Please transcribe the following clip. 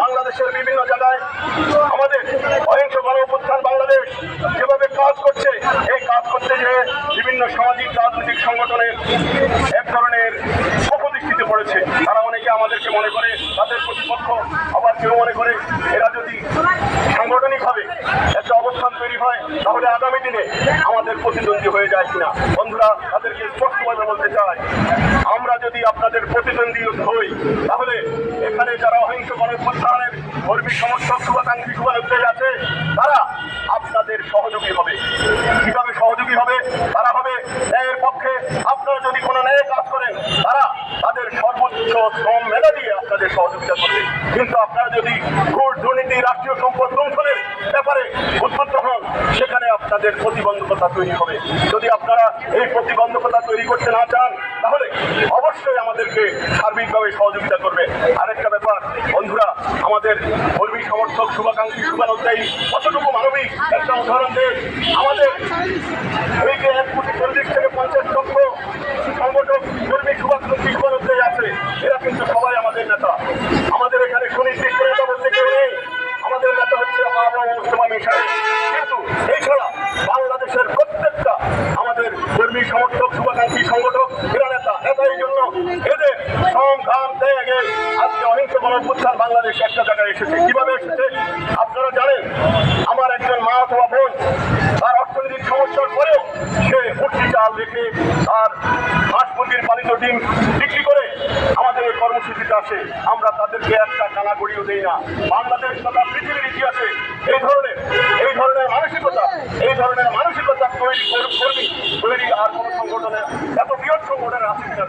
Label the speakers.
Speaker 1: বাংলাদেশের বিভিন্ন জায়গায় আমাদের অহিংস গণঅভ্যুত্থান বাংলাদেশ যেভাবে কাজ করছে, এই কাজ করতে গিয়ে বিভিন্ন সামাজিক, রাজনৈতিক সংগঠনের এক ধরনের অপদৃষ্টিতে পড়েছে তারা অনেকে আমাদেরকে মনে করে, তাদের প্রতিপক্ষ আবার কেউ মনে করে, এরা যদি সাংগঠনিকভাবে একটা অবস্থান তৈরি হয়, তাহলে আগামী দিনে আমাদের প্রতিদ্বন্দ্বী হয়ে যায় কিনা? বন্ধুরা, তাদেরকে স্পষ্টভাবে বলতে চাই, আমরা যদি আপনাদের প্রতিদ্বন্দ্বী হই, তাহলে এখানে যারা গণপ্রত্যাহারের কর্মী সমর্থক শুভাকাঙ্ক্ষী শুভানুদ্দেশ আছে, তারা আপনাদের সহযোগী হবে। কীভাবে সহযোগী হবে? তারা হবে ন্যায়ের পক্ষে। আপনারা যদি কোনো ন্যায় কাজ করেন, তারা তাদের সর্বোচ্চ শ্রম মেলা দিয়ে আপনাদের সহযোগিতা করবে। কিন্তু আপনারা যদি ঘুষ দুর্নীতি, রাষ্ট্রীয় সম্পদ লুণ্ঠনের ব্যাপারে উদ্বুদ্ধ হন, সেখানে আপনাদের প্রতিবন্ধকতা তৈরি হবে। যদি আপনারা এই প্রতিবন্ধকতা তৈরি করতে না চান, তাহলে অবশ্যই আমাদেরকে সার্বিকভাবে সহযোগিতা করবে। আরেকটা আমাদের কর্মী সমর্থক শুভাকাঙ্ক্ষী শুভানুদ্দায়ী কতটুকু মানবিক? একটা উদাহরণ দেয় আমাদের এক কোটি চল্লিশ থেকে পঞ্চাশ লক্ষ সংগঠক, কর্মী, শুভাকাঙ্ক্ষী শুভানুদ্দায়ী আছে। এরা কিন্তু সবাই আমাদের নেতা। আমাদের এখানে সুনির্দিষ্ট নেতা বলতে কেউ নেই। আমাদের নেতা হচ্ছে মিশাই কিন্তু এছাড়া বাংলাদেশের প্রত্যেকটা আমাদের কর্মী সমর্থক, শুভাকাঙ্ক্ষী সংগঠক, এরা নেতা। নেতা এই জন্য এদের শ্রম ঘাম আজকে অহিংস গণপ্রত্যান বাংলাদেশ একটা জায়গায় এসেছে। কীভাবে এসেছে? আপনারা জানেন, আমার একজন মা অথবা বোন, তার অর্থনৈতিক সমস্যার পরেও সে মুঠি চাল রেখে তার হাঁস মুরগির পালিত ডিম বিক্রি করে আমাদের এই কর্মসূচিতে আসে। আমরা তাদেরকে একটা কানা গড়িও দেই না। বাংলাদেশ তথা পৃথিবীর ইতিহাসে এই ধরনের এই ধরনের মানসিকতা, এই ধরনের মানসিকতা তৈরি কর- কর্মী তৈরি আর কোনো সংগঠনে, এত বৃহৎ সংগঠনের আছে